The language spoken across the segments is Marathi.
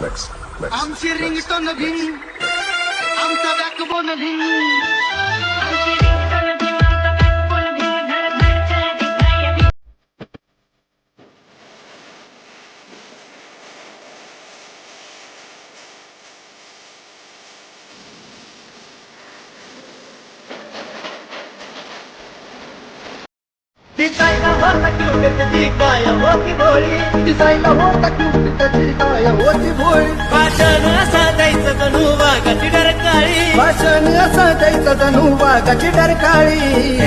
Next. Next. आमची रिंगटोन भिंग आमचा बॅकबोन भिंग भाषण असायचं जणू वाघाची डरकाळी भाषण असं द्यायचं जणू वाघाची डरकाळी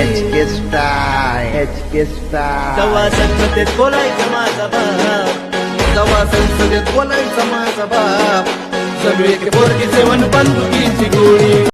तेव्हा संसदेत बोलायचं माझा बाप जेव्हा संसदेत बोलायचा माझा बाप सगळे ते पोरगी सेवन बंदुकीची गोळी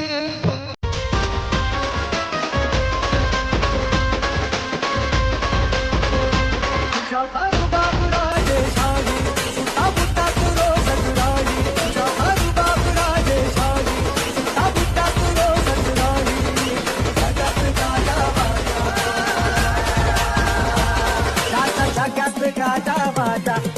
вода.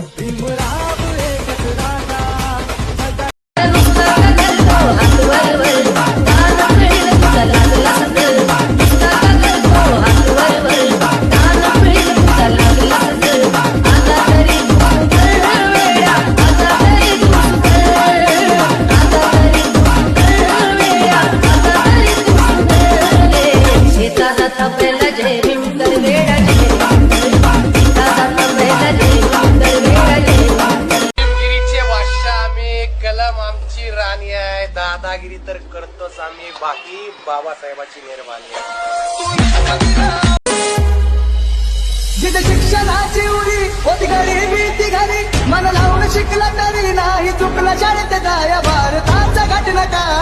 दादागिरी तर करतोच आम्ही. बाकी बाबासाहेबाची मेहरबानी जिथे शिक्षणाची उडी होती घरी मी ती घरी. मन लावून शिकला तरी नाही चुकला शाळेत जाया. भारताचा घटना घटनाकार